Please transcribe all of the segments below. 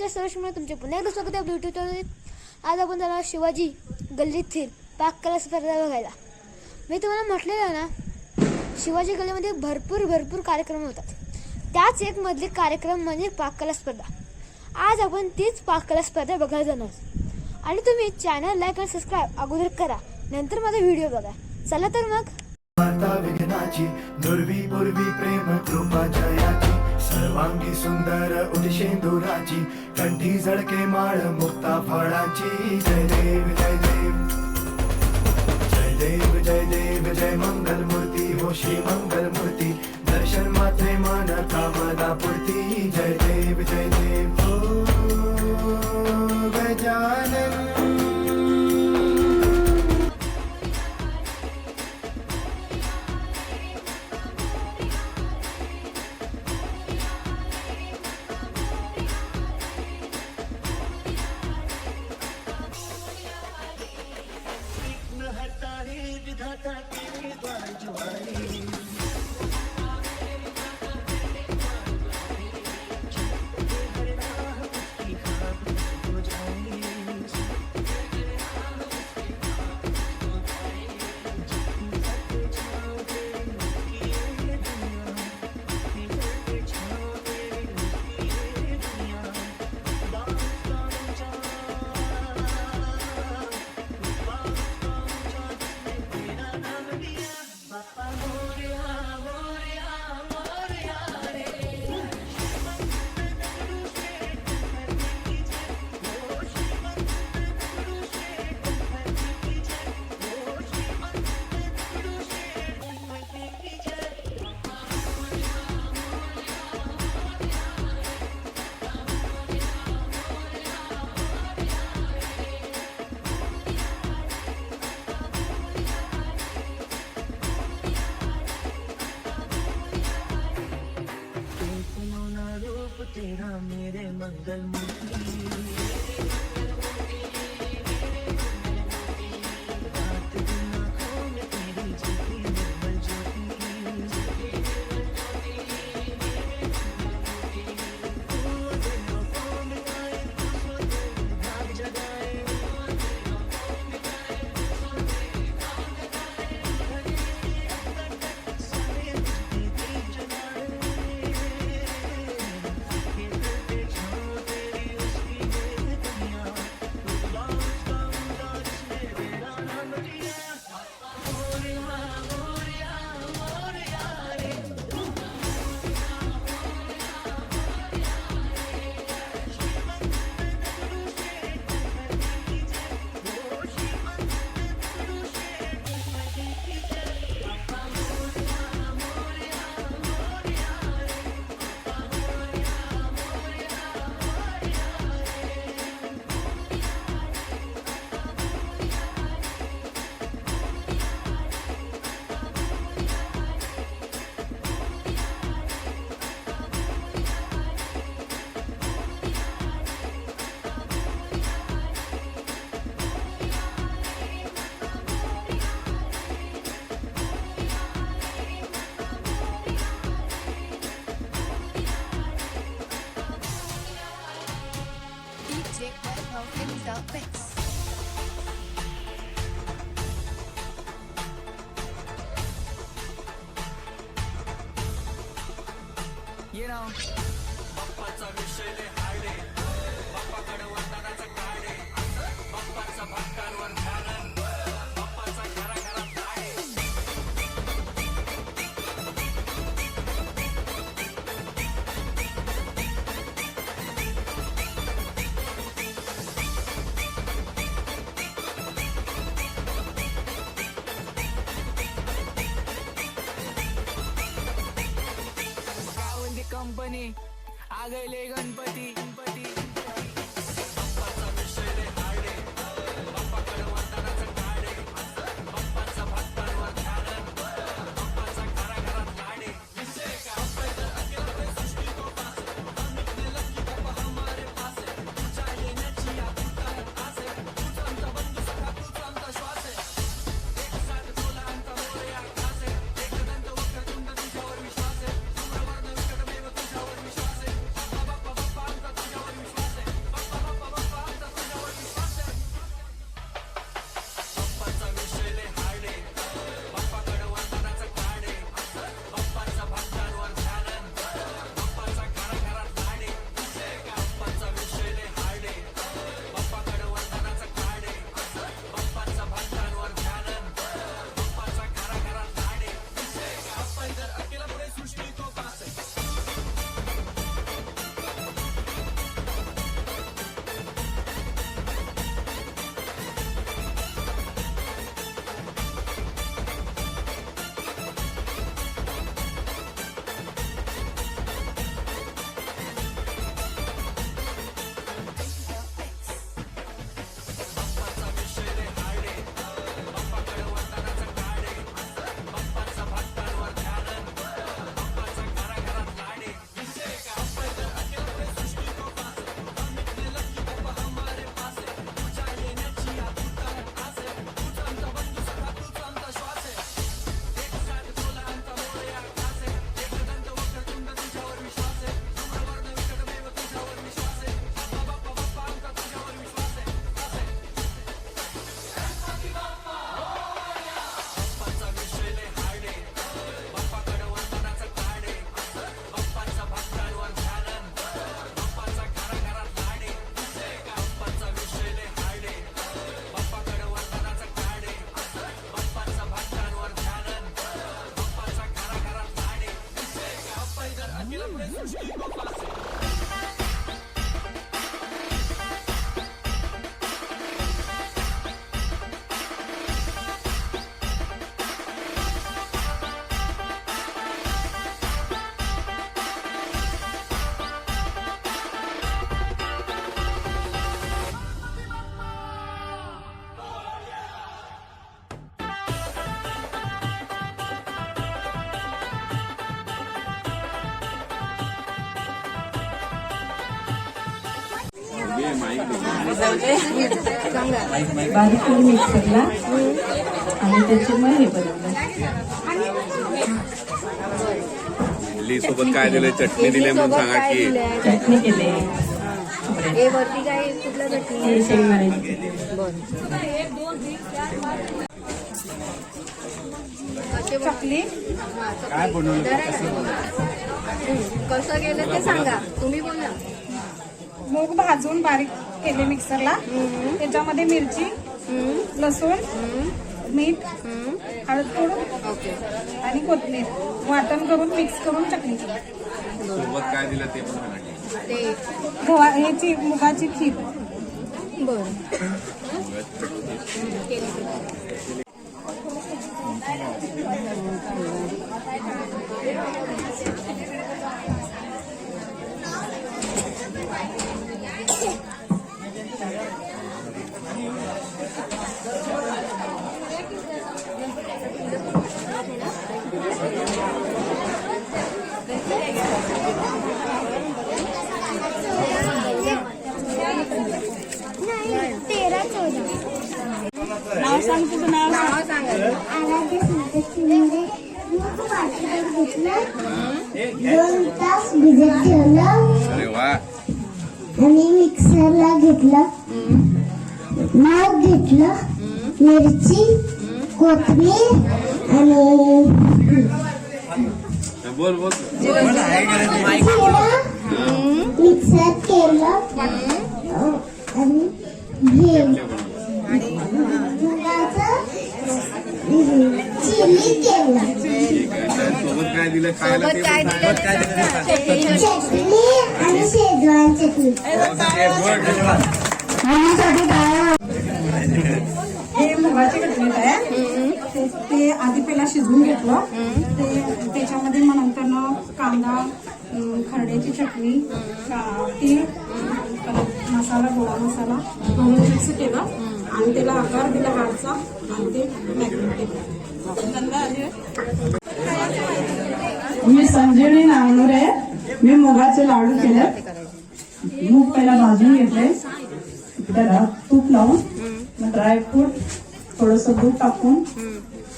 Mister सर्व म्हणून तुमचे पुन्हा एकदा स्वागत आहे आपल्या आज आपण जाणार शिवाजी गल्लीतील पाककला स्पर्धा बघायला. मी तुम्हाला म्हटलेलं ना शिवाजी गल्लीमध्ये भरपूर भरपूर कार्यक्रम होतात. त्याच एक मधले कार्यक्रम म्हणजे पाककला स्पर्धा. आज आपण तीच पाककला स्पर्धा बघायला जाणार आणि तुम्ही चॅनल लाईक आणि सबस्क्राईब अगोदर करा नंतर माझा व्हिडिओ बघा. चला तर मग. माता विघ्नाची दुर्वी पूर्वी प्रेम कृपा जयाची सर्वांगी सुंदर उदिशेंदुराची कंठी झळके माळ मुक्ता फळाची. जय देव जय देव. जय देव जय देव जय मंगल मूर्ती हो श्री मंगल मूर्ती मेरे मंगल topics. You know. बाप्पाचा विषय ते हाडे बाप्पाकडे वरदानाचं काढे बाप्पाचा भक्तांवर ध्यान Let's go. बारीक करून मिक्सरला आणि त्याचे मग हे बनवलं. इडली सोबत काय दिलंय? चटणी दिली म्हणून सांगा की. चटणी केले. हे वरती काय कुठलं चटणी? शेंगदाण्याची चकली. काय बनवलं कसं केलं ते सांगा. तुम्ही बोला. मूग भाजून बारीक केले मिक्सरला. त्याच्यामध्ये मिरची लसूण मीठ हळद पूड आणि कोथिंबीर. वाटण करून मिक्स करून चटणी केली सोबत काय दिलं ते पण सांगा की. ते. गव्हा ह्याची मुगाची खीर. तेरा नाव सांग तुझं नाव. सांगा. दोन तास भिजत ठेवलं अरे वा. आणि मिक्सरला घेतलं. मूग घेतलं. मिरची कोथिंबीर आणि बोल बोल. जिरं मिक्सर केलं. आणि? सोबत काय दिलं खायला ते सोबत काय पण दिलं ते सांगा. चटणी आणि शेजवान चटणी हे मुगाची कटलेट आहे? ते- ते आधी पहिला शिजवून घेतलं. ते त्याच्यामध्ये मग नंतर कांदा अं, खरड्याची चटणी का- तीळ मसाला गोळा मसाला. मिक्स केलं. आणि त्याला आकार दिला गाडचा आणि ते मॅग्नेट केलं. मी संजीवनी नावनुरे मी मुगाचे लाडू केले. मूग पहिला भाजून घेतले त्याला तूप लावून. ड्रायफ्रूट थोडस दूध टाकून.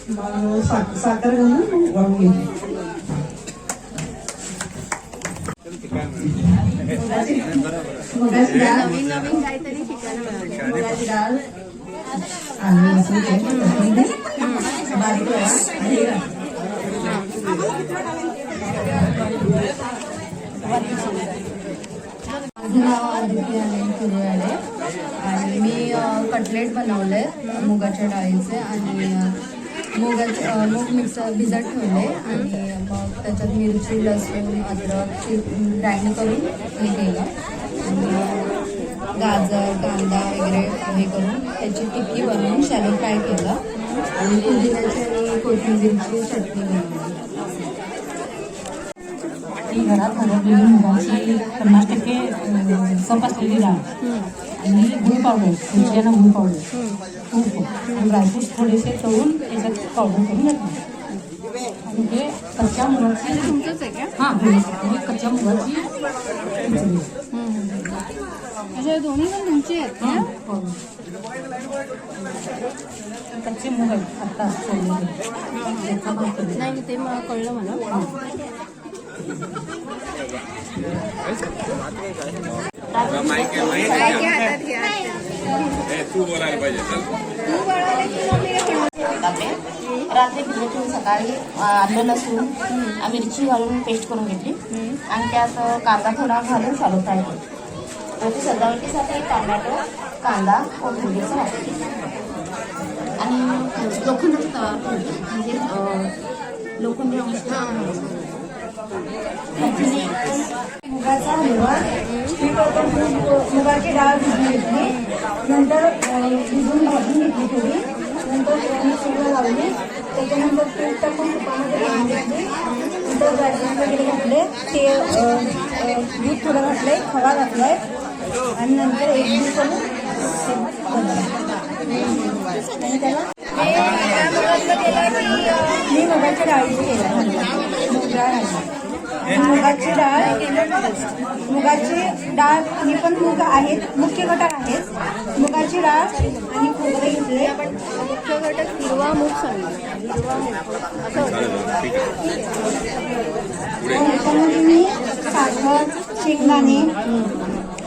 मग साख- साखर घालून वळून घेतले मुगाची डाळ. माझं नाव आदित्य अनिल कुरुवाडे आणि मी कटलेट बनवले मुगाच्या डाळीचे आणि मुगाचे मूग मिक्स भिजत ठेवले आणि मग त्याच्यात मिरची लसूण अद्रक ग्राइंड करून हे केलं. आणि गाजर कांदा वगैरे हे करून त्याची टिक्की बनवून शॅलो फ्राय केलं. आणि पुदिन्याची आणि कोथिंबीरची चटणी बनवली. घरात हरवलेली मुगाची पन्नास टक्के डाळ आणि गुळ पावडर तुमच्यानं गुळ पावडर ड्रायफ्रूट्स थोडेसे तळून त्याच्यात पावडर करून घातले. हे कच्च्या मुगाची तुमचंच आहे का? हां म्हणजे कच्च्या मुगाची. अच्छा हे दोन्ही पण तुमचे आहेत हां, सोडलेले त्याचा भात केलेला. नाही ते मला कळलं मला. तू बोलायला पाहिजे हे रात्री सकाळी आलं लसूण मिरची घालून पेस्ट करून घेतली. आणि त्यात कांदा थोडा घालून शालो फ्राय आणि सजावटीसाठी टोमॅटो कांदा कोथिंबीरचा केला आणि लोखंडाचा तवा म्हणजे लोखंडी अंश मुगाचा हलवा प्रथम मुगाची डाळ भिजून घेतली. नंतर भिजून भाजून घेतली थोडी. नंतर मिक्सरला लावली. त्याच्यानंतर पीठ टाकून तुपामध्ये नंतर ड्रायफ्रूट वगैरे घातले. ते दूध थोडं घातले खवा घातलाय. आणि नंतर एक. आणि त्याला मी मुगाच्या डाळीची केला. मूग डाळ घातली मुगाची डाळ मुगाची डाळ ही पण मूग आहेत. मुख्य घटक आहेत. मुगाची डाळ आणि खोबरे घेतले मुख्य घटक हिरवा मूग सांगा. हिरवा मूग. त्याच्यामध्ये मी साखर शेंगदाणे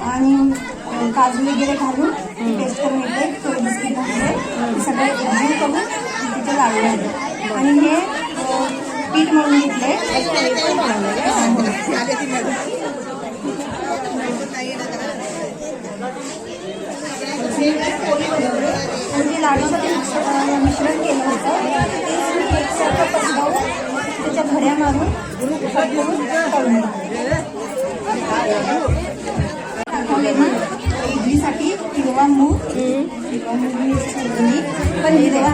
आणि काजू वगैरे घालून पेस्ट करून घेतले थोडे बिस्किट घातले हे सगळे एकजीव करून तिथे लावले आहे. आणि हे पीठ मळून घेतले. पोळी बनवली आणि जे लाडूसाठी मिक्स- अ, मिश्रण केलं होतं त्याच्या घड्या मारून करून तळून ना इडलीसाठी हिरवा मूग हिरवा मूग मी पण हिरवा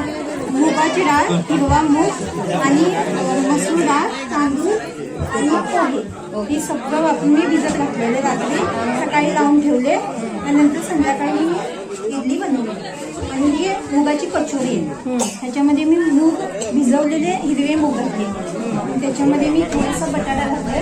मुगाची डाळ हिरवा मूग आणि मसूर डाळ तांदूळ आणि पोहे. हे सगळं वापरून मी भिजत घातलेले रात्री. सकाळी लावून ठेवले आणि नंतर संध्याकाळी मी इडली बनवली. आणि ही मुगाची कचोरी आहे. ह्याच्यामध्ये मी मूग भिजवलेले हिरवे मूग घातले. त्याच्यामध्ये मी थोडासा बटाटा घातले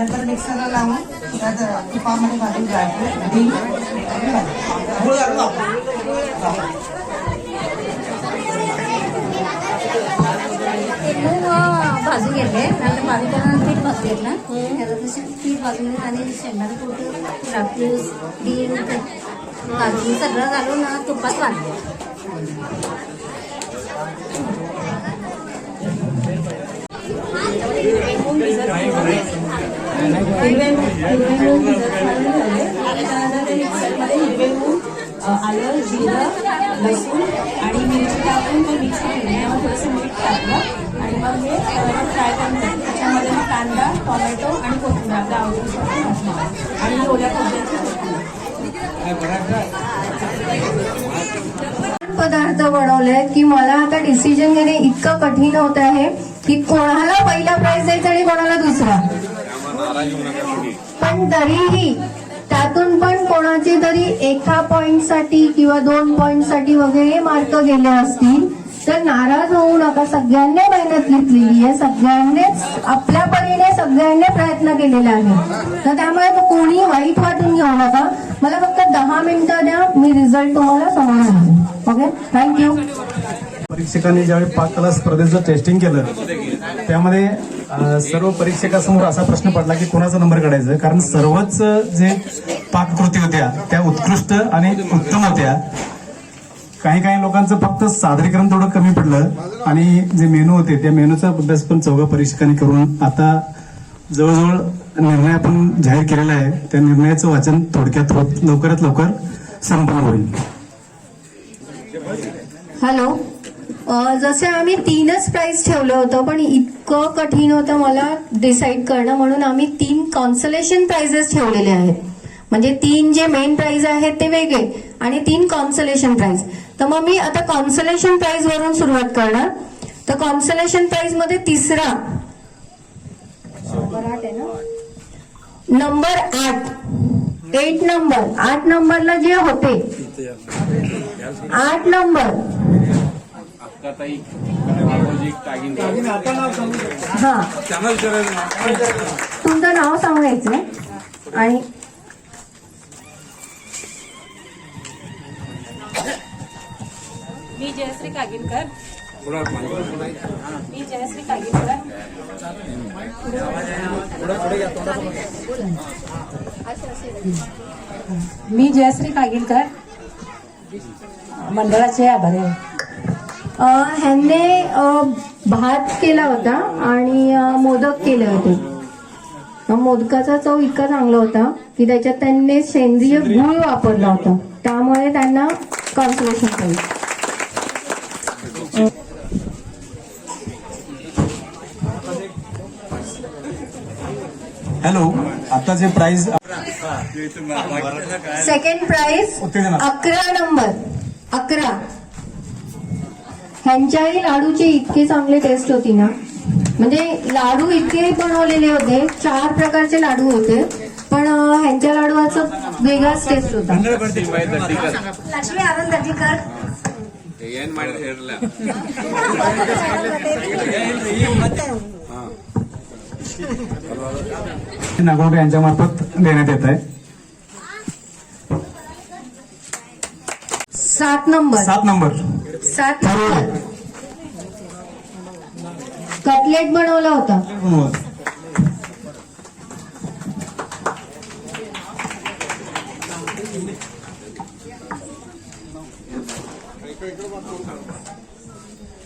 नंतर मिक्सरला लावून त्यात तुपामध्ये भाजून ड्रायफ्रूट दही आणि भाजून घेतले. नंतर भाजून त्यानंतर पीठ भाजून ना त्याला तसे पीठ भाजून आणि शेंगदाणे कुठे ड्रायफ्रूट्स बीन काजू सगळं घालून तुपात भाजले आलं जिरं लसूण आणि मिरची टाकून ते मिक्स केले त्यामध्ये थोडंसं मीठ टाकलं आणि मग हे फ्राय करून त्याच्यामध्ये मग कांदा टोमॅटो आणि कोथिंबीर आपल्या आवडीनुसार घातलं आणि ओल्या खोबऱ्याची पदार्थ बनवले की मला आता डिसिजन घेणे इतकं कठीण होत आहे की कोणाला पहिला प्राइस द्यायचा आणि कोणाला दुसरा त्यामुळे नाराज होऊ नका तुम्ही पण तरीही त्यातून पण कोणाचे तरी एका पॉइंटसाठी किंवा दोन पॉइंटसाठी वगैरे मार्क गेले असतील तर नाराज होऊ नका. सगळ्यांनी मेहनत घेतलेली आहे. सगळ्यांनीच आपल्या परीने सगळ्यांनी प्रयत्न केलेला आहे तर त्यामुळे कोणी वाईट वाटून घेऊ नका. मला फक्त दहा मिनिटं द्या. मी रिझल्ट तुम्हाला समोर ओके थँक्यू परीक्षकांनी ज्यावेळी पाककला स्पर्धेचं टेस्टिंग केलं त्यामध्ये सर्व परीक्षकासमोर असा प्रश्न पडला की कोणाचा नंबर काढायचा? कारण सर्वच जे पाककृती होत्या त्या उत्कृष्ट आणि उत्तम होत्या. काही काही लोकांचं फक्त सादरीकरण थोडं कमी पडलं आणि जे मेनू होते त्या मेनूचा अभ्यास पण चौघा परीक्षकांनी करून आता जवळजवळ निर्णय आपण जाहीर केलेला आहे. त्या निर्णयाचं वाचन थोडक्यात होत लवकरात लवकर संपन्न होईल. हॅलो. जसे आम्ही तीनच प्राइस ठेवलं होतं पण इतकं कठीण होतं मला डिसाईड करणं म्हणून आम्ही तीन कॉन्सलेशन प्राइजेस ठेवलेले आहेत. म्हणजे तीन जे मेन प्राइज आहेत ते वेगळे आणि तीन कॉन्सलेशन प्राइज तर मग मी आता कॉन्सलेशन प्राइज वरून सुरुवात करणार. तर कॉन्सलेशन प्राइजमध्ये तिसरा नंबर आठ. एट नंबर आठ नंबरला जे होते. आठ नंबर अक्काताई बाबाजी कागिन हा. त्यांना विचारायचं तुमचं नाव सांगायचं आणि मी जयश्री मागे. मी जयश्री कागिलकर मी जयश्री कागिलकर मंडळाचे आभारी आहे. ह्यांनी भात केला होता आणि मोदक केले होते. मोदकाचा चव इतका चांगला होता की त्याच्यात त्यांनी सेंद्रिय गुळ वापरला होता. त्यामुळे त्यांना कॉन्सलेशन पाहिजे हॅलो आता जे प्राइस सेकंड उत्तेजना. अकरा नंबर अकरा. ह्यांच्याही लाडूची इतकी चांगली टेस्ट होती ना म्हणजे लाडू इतके बनवलेले होते चार प्रकारचे लाडू होते पण अं, ह्यांच्या लाडूचा वेगळाच टेस्ट होता लक्ष्मी आनंद दर्जीकर ಏನ್ ಮಾಡಿದ್ರೆ ಹೇಳಿಲ್ಲ नागोटे यांच्या मार्फत देण्यात येत आहे सात नंबर सात नंबर सात कटलेट बनवला होता.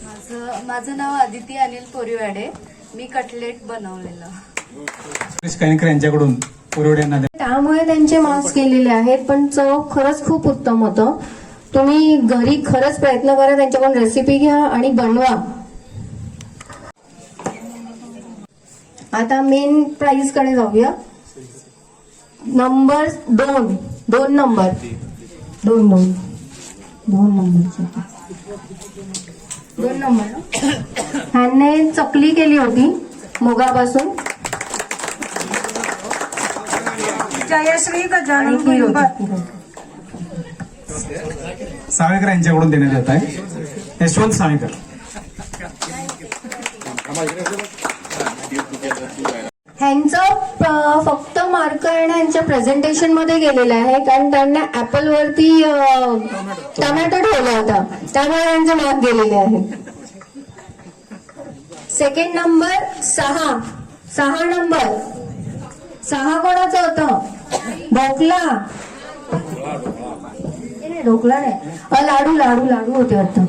माझं माझं नाव आदिती अनिल पोरिवाडे. मी कटलेट बनवलेलं. यांच्याकडून. त्यामुळे त्यांचे मार्क्स केलेले आहेत पण चव खरंच खूप उत्तम होतं. तुम्ही घरी खरंच प्रयत्न करा त्यांच्याकडून रेसिपी घ्या आणि बनवा. आता मेन प्राइसकडे जाऊया. नंबर दोन. दोन नंबर दोन दोन. दोन नंबर दोन नंबर ह्याने चकली केली होती मुगापासून. जयश्री गजानन सावेकर यांच्याकडून देण्यात येत आहे. यशवंत सावेकर. ह्यांचं फक्त मार्क यांच्या प्रेझेंटेशनमध्ये गेलेलं आहे कारण त्यांना ऍपल वरती टमॅटो ठेवला होता. त्यामुळे यांचे मार्क गेलेले आहेत सेकंड नंबर सहा. सहा नंबर सहा कोणाचं होतं? भोकला नाही, ढोकला नाही. अ, लाडू लाडू लाडू होते वाटतं.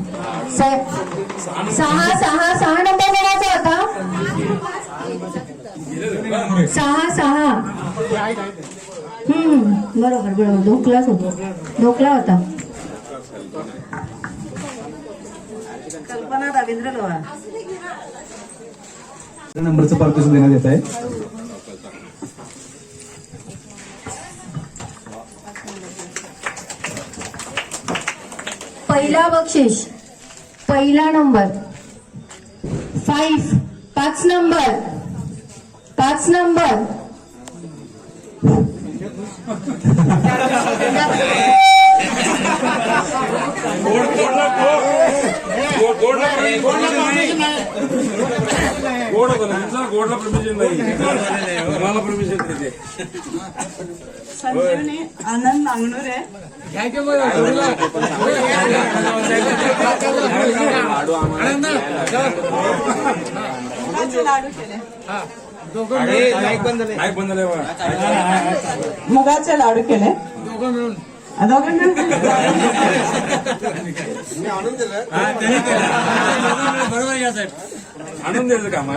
सहा सहा सहा नंबर कोणाचा होता? सहा सहा. हम्म बरोबर बरोबर. ढोकलाच होता. ढोकला होता. कल्पना रवींद्र लोहार नंबरचं पारितोषिक देण्यात येत आहे. पहिला बक्षीस पहिला नंबर. फाईव्ह पाच नंबर. पाच नंबर. गोड होतं ना तुमचं गोडला परमिशन नाही मला परमिशन देते संजीवनी आनंद नांगणुरे लाडू केले काय बंद झालंय बा मुगाचे लाडू केले दोघं मिळून आणून द्यायचं काम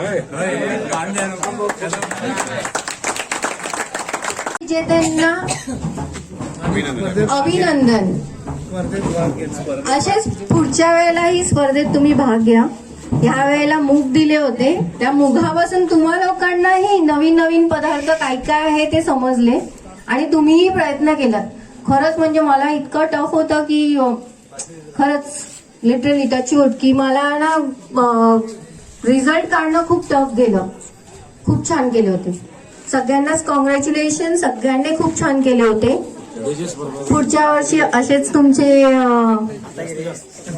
विजेत्यांना अभिनंदन. असेच पुढच्या वेळेलाही स्पर्धेत तुम्ही भाग घ्या. ह्या वेळेला मूग दिले होते. त्या मुगापासून तुम्हा लोकांनाही नवीन नवीन पदार्थ काय काय आहे ते समजले आणि तुम्हीही प्रयत्न केलात. खरंच म्हणजे मला इतकं टफ होतं की खरंच लिटरली टच की मला ना रिझल्ट काढणं खूप टफ गेलं. खूप छान केले होते. सगळ्यांनाच कॉंग्रॅच्युलेशन सगळ्यांनी खूप छान केले होते. पुढच्या वर्षी असेच तुमचे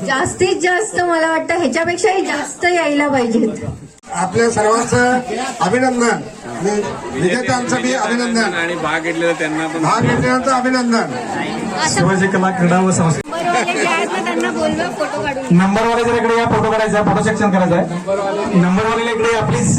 जास्तीत जास्त मला वाटतं ह्याच्यापेक्षाही जास्त यायला पाहिजेत. आपल्या सर्वांचं अभिनंदन. विजेत्यांचं बी अभिनंदन. आणि भाग घेतलेला त्यांना पण. भाग घेतल्यानंतर अभिनंदन. शिवाजी कला क्रीडा व संस्था त्यांना बोलवा फोटो काढून. नंबरवाले जर इकडे या फोटो काढायचा फोटो सेक्शन करायचा आहे. नंबरवाले इकडे या प्लीज